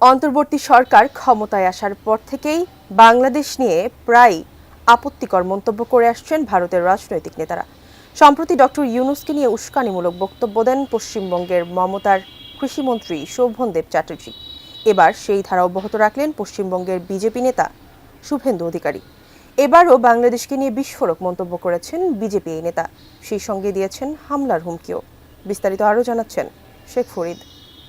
অন্তর্বর্তী সরকার ক্ষমতায় আসার পর থেকেই বাংলাদেশ নিয়ে প্রায় আপত্তিকর মন্তব্য করে আসছেন ভারতের রাজনৈতিক নেতারা। সম্প্রতি ডক্টর ইউনুসকে নিয়ে উস্কানিমূলক বক্তব্য দেন পশ্চিমবঙ্গের মমতার কৃষিমন্ত্রী শোভনদেব চ্যাটার্জি। এবার সেই ধারা অব্যাহত রাখলেন পশ্চিমবঙ্গের বিজেপি নেতা শুভেন্দু অধিকারী। এবারও বাংলাদেশকে নিয়ে বিস্ফোরক মন্তব্য করেছেন বিজেপি এই নেতা। সেই সঙ্গে দিয়েছেন হামলার হুমকিও। বিস্তারিত আরও জানাচ্ছেন শেখ ফরিদ।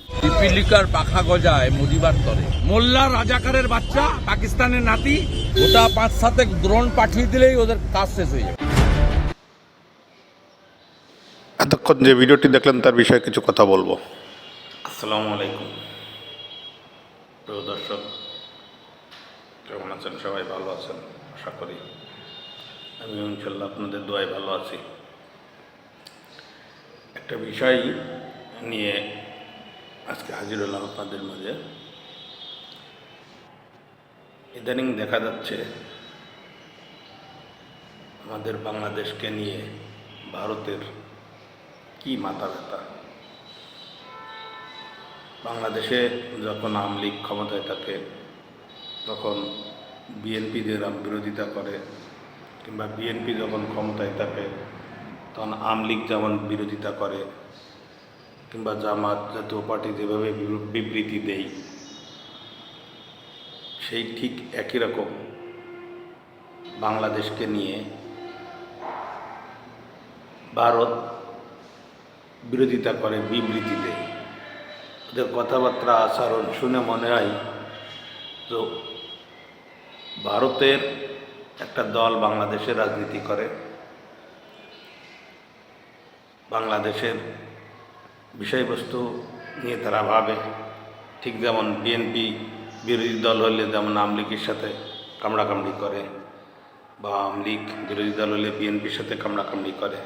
পিপিলিকার পাখা গজায় মুজিবার তরে। মোল্লা রাজাকারের বাচ্চা পাকিস্তানের নাতি গোটা পাঁচ সাথে দ্রোণ পাঠিয়ে দিলেই ওদের কাজ শেষ হয়ে যাবে। এতক্ষণ যে ভিডিওটি দেখলেন তার বিষয়ে কিছু কথা বলব। আসসালামু আলাইকুম। প্রিয় দর্শক কেমন আছেন? সবাই ভালো আছেন? আশা করি। আমি ইনশাল্লাহ আপনাদের দোয়ায় ভালো আছি। একটা বিষয় নিয়ে আজকে হাজির হলাম আপনাদের মাঝে। ইদানিং দেখা যাচ্ছে আমাদের বাংলাদেশকে নিয়ে ভারতের কি মাথা ব্যথা। বাংলাদেশে যখন আওয়ামী লীগ ক্ষমতায় থাকে, তখন বিএনপি বিএনপিদের বিরোধিতা করে কিংবা বিএনপি যখন ক্ষমতায় থাকে, তখন আওয়ামী লীগ যেমন বিরোধিতা করে কিংবা জামাত জাতীয় পার্টি যেভাবে বিবৃতি দেয়, সেই ঠিক একই রকম বাংলাদেশকে নিয়ে ভারত বিরোধিতা করে বিবৃতি দেয় ওদের কথাবার্তা, আচরণ শুনে মনে হয় তো ভারতের একটা দল বাংলাদেশে রাজনীতি করে, বাংলাদেশের বিষয়বস্তু নিয়ে তারা ভাবে। ঠিক যেমন বিএনপি বিরোধী দল হলে যেমন আওয়ামী লীগের সাথে কামড়াকামড়ি করে বা আওয়ামী লীগ বিরোধী দল হলে বিএনপির সাথে কামড়াকামড়ি করে।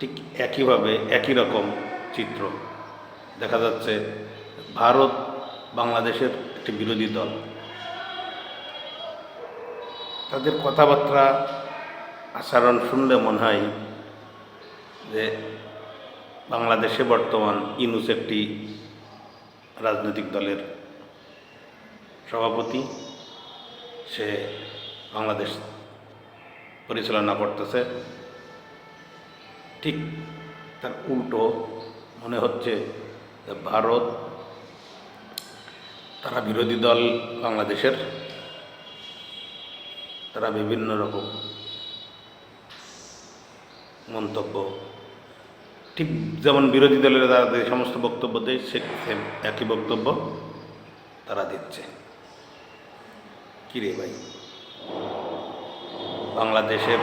ঠিক একইভাবে একই রকম চিত্র। দেখা যাচ্ছে ভারত বাংলাদেশের একটি বিরোধী দল। তাদের কথাবার্তা আচরণ শুনলে মনে হয় যে বাংলাদেশে বর্তমান ইনুস একটি রাজনৈতিক দলের সভাপতি। সে বাংলাদেশ পরিচালনা করতেছে। ঠিক তার উল্টো মনে হচ্ছে ভারত তারা বিরোধী দল বাংলাদেশের। তারা বিভিন্ন রকম মন্তব্য ঠিক যেমন বিরোধী দলের তারা যে সমস্ত বক্তব্য দেয়, সে সেম একই বক্তব্য তারা দিচ্ছে। কিরে ভাই? বাংলাদেশের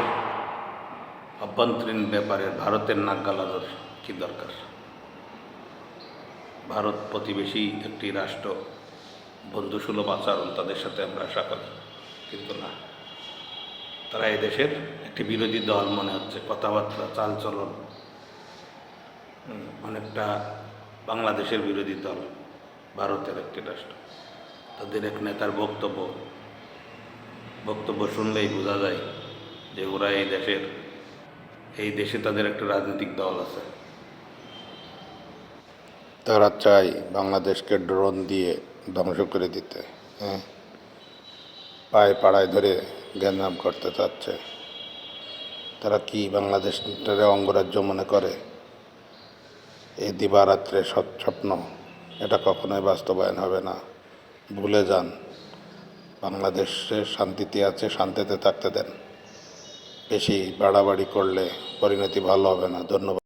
অভ্যন্তরীণ ব্যাপারে ভারতের নাক গালানোর কী দরকার? ভারত প্রতিবেশী একটি রাষ্ট্র বন্ধুসুলভ আচরণ তাদের সাথে আমরা আশা করি, কিন্তু না। তারা এদেশের একটি বিরোধী দল মনে হচ্ছে, কথাবার্তা, চালচলন অনেকটা বাংলাদেশের বিরোধী দল, ভারতের একটি রাষ্ট্র। তাদের এক নেতার বক্তব্য বক্তব্য শুনলেই বোঝা যায় যে ওরা এই দেশের, এই দেশে তাদের একটা রাজনৈতিক দল আছে। তারা চায় বাংলাদেশকে ড্রোন দিয়ে ধ্বংস করে দিতে হ্যাঁ? পায়ে পাড়ায় ধরে জ্ঞানাম করতে চাচ্ছে। তারা কি বাংলাদেশটারে অঙ্গরাজ্য মনে করে? এই দিবারাত্রে সৎস্বপ্ন। এটা কখনোই বাস্তবায়ন হবে না। ভুলে যান। বাংলাদেশে শান্তিতে আছে, শান্তিতে থাকতে দেন। বেশি বাড়াবাড়ি করলে পরিণতি ভালো হবে না। ধন্যবাদ।